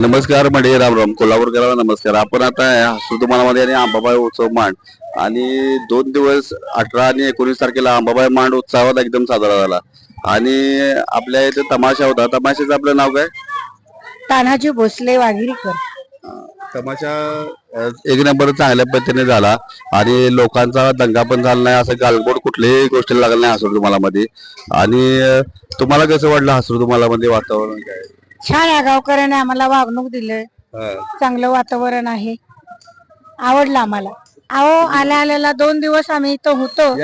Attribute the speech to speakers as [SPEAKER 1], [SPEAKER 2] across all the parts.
[SPEAKER 1] नमस्कार म्हणजे रामराम कोल्हापूरकरांना नमस्कार. आपण आता सुतुमानामध्ये आणि आंबाबाई उत्सव मांड आणि दोन दिवस अठरा आणि एकोणीस तारखेला आंबाबाई मांड उत्सवात एकदम साजरा झाला. आणि आपल्या इथे तमाशा होता. तमाशाचं आपलं नाव काय?
[SPEAKER 2] तानाजी भोसले वाघिरीकर
[SPEAKER 1] तमाशा अं, एक नंबर चांगल्या पद्धतीने झाला. आणि लोकांचा दंगा पण झाला नाही. असं गालबोट कुठल्याही गोष्टीला लागलं नाही हसूर तुम्हाला मध्ये आणि अं, तुम्हाला कसं वाटलं हसूर तुम्हाला मध्ये वातावरण काय?
[SPEAKER 2] छान या गावकऱ्याने आम्हाला वागणूक दिलंय.
[SPEAKER 1] हा.
[SPEAKER 2] चांगलं वातावरण आहे. आवडलं आम्हाला. अहो आल्या आल्याला दोन दिवस आम्ही इथं होतो.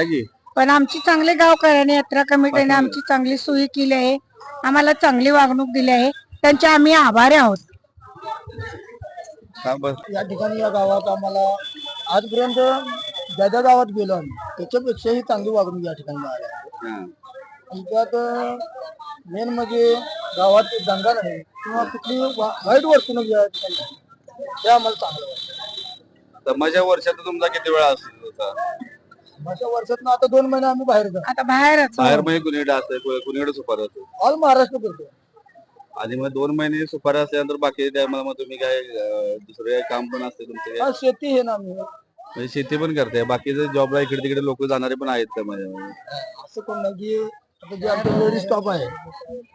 [SPEAKER 2] पण आमची चांगली गावकऱ्याने यात्रा कमिटीने आमची चांगली सोयी केली आहे. आम्हाला चांगली वागणूक दिली आहे. त्यांचे आम्ही आभारी आहोत.
[SPEAKER 3] या ठिकाणी या गावात आम्हाला आजपर्यंत ज्या ज्या गावात गेलो आम्ही त्याच्यापेक्षाही चांगली वागणूक या ठिकाणी मिळाली आहे.
[SPEAKER 1] हा.
[SPEAKER 3] आणि त्यात मेन म्हणजे गावात दंगा नाही किंवा कुठली वा- वाईट वर्तणूक या ठिकाणी नाही. हे आम्हाला चांगलं वाटतं.
[SPEAKER 1] तमाशा वर्षात तुमचा किती वेळा असतो होता
[SPEAKER 3] माझ्या वर्षात आता दोन महिने आम्ही बाहेर जातो
[SPEAKER 2] आता बाहेरच.
[SPEAKER 1] बाहेर म्हणजे कुणीकडे असतं कुणीकडे सुपार असतो?
[SPEAKER 3] ऑल महाराष्ट्र करतो
[SPEAKER 1] आणि मग दोन महिने सुपार असल्यानंतर बाकी टायमाला मग तुम्ही काय अं, दुसरं काय काम पण असते तुमचं काय
[SPEAKER 3] हा शेती हे ना आम्ही.
[SPEAKER 1] म्हणजे शेती पण करताय बाकीचे जॉबला इकडे तिकडे लोक जाणारे पण आहेत का म्हणजे?
[SPEAKER 3] असं कोण नाही की आता जे आमचं लेडी स्टॉप आहे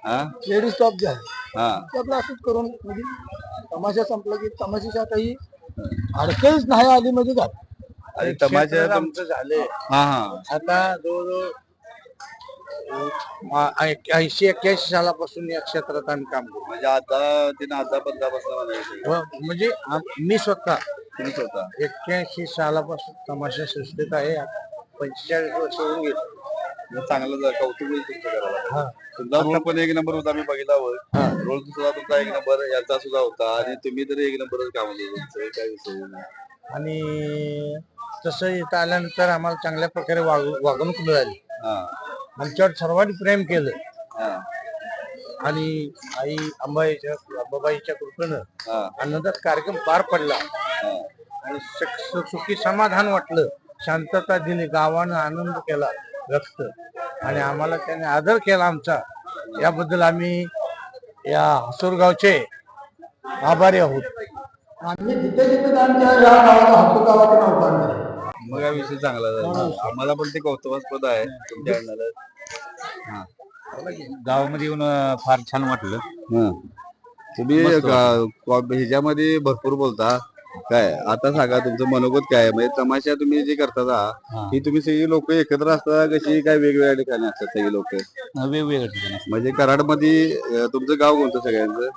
[SPEAKER 1] हा?
[SPEAKER 3] लेडी स्टॉप जे आहे
[SPEAKER 1] हा.
[SPEAKER 3] ते आपलं असंच करून म्हणजे तमाशा संपला की तमाशाच्या काही अडचणच नाही आली म्हणजे झालं.
[SPEAKER 1] आणि तमाशा तुम-
[SPEAKER 3] आमचं झालंय
[SPEAKER 1] हा हा.
[SPEAKER 3] आता जवळजवळ ऐंशी एक्क्याऐंशी सालापासून या क्षेत्रात आम्ही काम करतो.
[SPEAKER 1] म्हणजे आता तिने आता पंधरा बसला
[SPEAKER 3] व म्हणजे आम- मी स्वतः
[SPEAKER 1] तुम्ही स्वतः?
[SPEAKER 3] एक्क्याऐंशी सालापासून तमाशा सृष्टीत आहे. पंचेचाळीस वर्ष होऊन गेले.
[SPEAKER 1] चांगलं कौतुक होईल तुमचं करायला
[SPEAKER 3] हा.
[SPEAKER 1] तुमचा रोल पण एक नंबर होता आम्ही बघितला. रोल सुद्धा तुमचा एक नंबर याचा सुद्धा होता आणि तुम्ही तरी एक नंबरच काम तुमचं काय विषय नाही.
[SPEAKER 3] आणि तसं इथं आल्यानंतर आम्हाला चांगल्या प्रकारे वाग- वागणूक मिळाली. आमच्यावर सर्वांनी प्रेम केलं.
[SPEAKER 1] हा.
[SPEAKER 3] आणि आई अंबाईच्या अंबाबाईच्या कृपेनं आनंदात कार्यक्रम पार पडला. आणि सुखी समाधान वाटलं. शांतता दिली गावानं आनंद केला. व्यक्त. आणि आम्हाला त्याने आदर केला आमचा. याबद्दल आम्ही या हसूरगावचे आभारी आहोत. आम्ही जिथे जिथे आमच्या या गावाला हसूर गावाचे नाव काढलं
[SPEAKER 1] मग हा विषय चांगला झाला. आम्हाला पण ते कौतुकास्पद आहे तुमच्या. हा.
[SPEAKER 4] गावामध्ये येऊन अं, फार छान वाटलं.
[SPEAKER 1] हा. तुम्ही गा- कॉ- ह्याच्यामध्ये भरपूर बोलता. काय? आता सांगा तुमचं मनोगत काय आहे? म्हणजे तमाशा तुम्ही जे करता
[SPEAKER 4] हा.
[SPEAKER 1] ही तुम्ही सगळी लोक एकत्र असता कशी काय वेगवेगळ्या ठिकाणी असतात सगळी लोक?
[SPEAKER 4] वेगवेगळ्या ठिकाणी
[SPEAKER 1] म्हणजे कराडमध्ये अं, तुमचं गाव कोणतं सगळ्यांचं?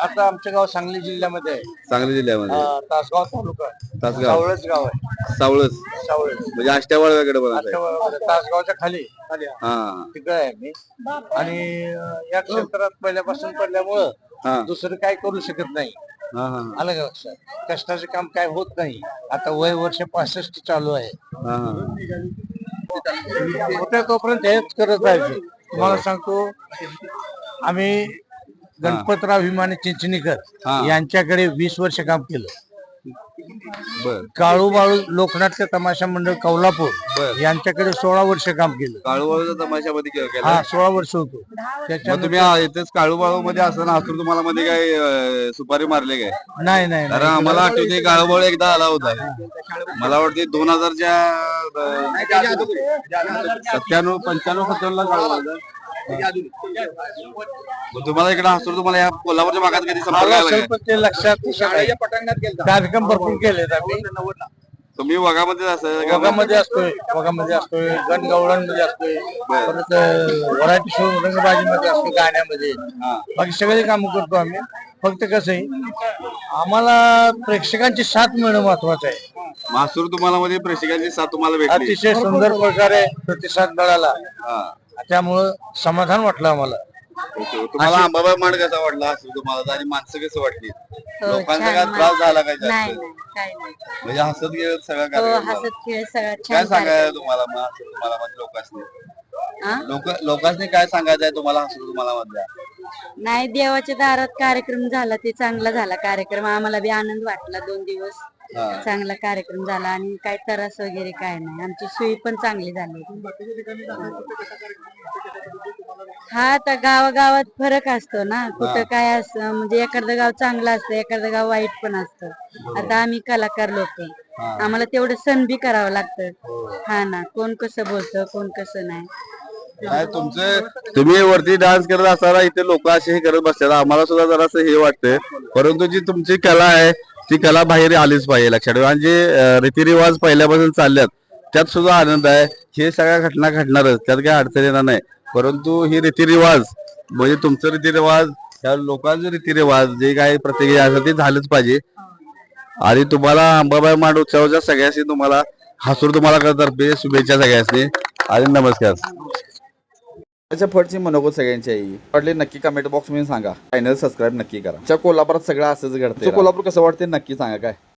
[SPEAKER 3] आता आमचं गाव सांगली जिल्ह्यामध्ये आहे.
[SPEAKER 1] सांगली जिल्ह्यामध्ये.
[SPEAKER 3] अं, तासगाव तालुका.
[SPEAKER 1] तासगाव.
[SPEAKER 3] सावळच गाव आहे.
[SPEAKER 1] सावळच.
[SPEAKER 3] सावळच.
[SPEAKER 1] म्हणजे आष्ट्यावाळव्याकडे पण आहे.
[SPEAKER 3] आता तासगावच्या खाली. खाली. आहे.
[SPEAKER 1] हा.
[SPEAKER 3] तिकडे आहे मी. आणि अं, या क्षेत्रात पहिल्यापासून पडल्यामुळं
[SPEAKER 1] हा.
[SPEAKER 3] दुसरं काय करू शकत नाही.
[SPEAKER 1] हा हा.
[SPEAKER 3] आलं का लक्षात? कष्टाचं काम काय होत नाही. आता वय वर्ष पासष्ट चालू आहे.
[SPEAKER 1] हा हा.
[SPEAKER 3] तोपर्यंत हेच करत राहायचं. तुम्हाला सांगतो आम्ही गणपतराव विमाने चिंचणीकर
[SPEAKER 1] हा.
[SPEAKER 3] यांच्याकडे वीस वर्ष काम केलं.
[SPEAKER 1] बर.
[SPEAKER 3] काळू बाळू लोकनाट्य तमाशा मंडळ कोल्हापूर
[SPEAKER 1] बर.
[SPEAKER 3] यांच्याकडे सोळा वर्ष काम केलं.
[SPEAKER 1] काळूबाळूचा तमाशामध्ये के- केला.
[SPEAKER 3] हा सोळा वर्ष होतो.
[SPEAKER 1] मग
[SPEAKER 3] त्याच्यानंतर
[SPEAKER 1] तुम्ही आ- इथेच काळूबाळू मध्ये असताना असतो तुम्हाला मध्ये काय अं, सुपारी मारले काय?
[SPEAKER 3] नाही नाही
[SPEAKER 1] कारण आम्हाला आठवते काळूबाळू एकदा आला होता. मला वाटते दोन हजारच्या सत्त्याण्णव पंच्याण्णव सत्त्याण्णव ला काळूबाळू मग तुम्हाला इकडे असतो तुम्हाला या कोल्हापूरच्या भागात कधी संपर्क
[SPEAKER 3] आला असेल लक्षात कार्यक्रम भरपूर केलेत आम्ही.
[SPEAKER 1] तुम्ही वगामध्ये असायचं का?
[SPEAKER 3] वगामध्ये असतोय वगामध्ये असतोय गणगवळणमध्ये असतोय. परत वराठी शो रंगबाजी मध्ये असतो गाण्यामध्ये.
[SPEAKER 1] हा.
[SPEAKER 3] बाकी सगळे काम करतो आम्ही. फक्त कसं आहे आम्हाला प्रेक्षकांची साथ मिळणं महत्वाचं आहे.
[SPEAKER 1] मासूर तुम्हाला मध्ये प्रेक्षकांची साथ तुम्हाला भेटली.
[SPEAKER 3] अतिशय सुंदर प्रकारे प्रतिसाद मिळाला.
[SPEAKER 1] हा.
[SPEAKER 3] त्यामुळं समाधान वाटलं आम्हाला.
[SPEAKER 1] तुम्हाला आंबाबाई मांड कसा वाटला असं तुम्हाला आणि माणसं कसं वाटली लोकांचा
[SPEAKER 2] छान
[SPEAKER 1] काय त्रास झाला काय
[SPEAKER 2] नाही
[SPEAKER 1] जास्त
[SPEAKER 2] नाही काय नाही
[SPEAKER 1] म्हणजे हसत गेलं सगळं
[SPEAKER 2] हो
[SPEAKER 1] कार्यक्रम झाला.
[SPEAKER 2] हसत खेळ सगळं
[SPEAKER 1] काय
[SPEAKER 2] छान
[SPEAKER 1] सांगायचं तुम्हाला मग तुम्हाला म्हणजे लोकांनी
[SPEAKER 2] हा?
[SPEAKER 1] लोक लोकांनी काय सांगायचं आहे तुम्हाला हसू तुम्हाला मधल्या
[SPEAKER 2] नाही देवाच्या दारात कार्यक्रम झाला ते चांगला झाला कार्यक्रम आम्हाला बी आनंद वाटला दोन दिवस
[SPEAKER 1] हा.
[SPEAKER 2] चांगला कार्यक्रम झाला आणि काय त्रास वगैरे काय नाही. आमची सोयी पण चांगली झाली.
[SPEAKER 5] हा आता गावागावात फरक असतो ना. कुठं काय असतं म्हणजे एखादं गाव चांगलं असतं एखादं गाव वाईट पण असतं. आता आम्ही कलाकार लोक आम्हाला तेवढं सण बी करावं लागतं. हा. ना कोण कसं बोलतं कोण कसं नाही.
[SPEAKER 1] तुमचं तुम्ही वरती डान्स करत असताना इथे लोक असे हे करत बसतात आम्हाला सुद्धा जरासं हे वाटतंय. परंतु जी तुमची कला आहे ती कला बाहेर आलीच पाहिजे लक्षात ठेवा. आणि जे रीतिरिवाज पहिल्यापासून चालल्यात त्यात सुद्धा आनंद आहे. हे सगळ्या घटना घडणारच त्यात काही अडचण येणार नाही. परंतु ही रीतिरिवाज म्हणजे तुमचं रीतिरिवाज त्या लोकांचे रीतिरिवाज जे काही प्रतिक्रिया असेल ते झालंच पाहिजे. आणि तुम्हाला अंबाबाई मांड उत्सवाच्या सगळ्याशी तुम्हाला हसूर तुम्हाला करतर्फे शुभेच्छा सगळ्यांनी आणि नमस्कार.
[SPEAKER 6] त्याच्या फडची मनोगत सगळ्यांची आहे वाटले नक्की कमेंट बॉक्समध्ये सांगा. चॅनल सबस्क्राईब नक्की करा. कोल्हापुरात सगळं असंच घडतं कोल्हापूर कसं वाटते नक्की सांगा काय.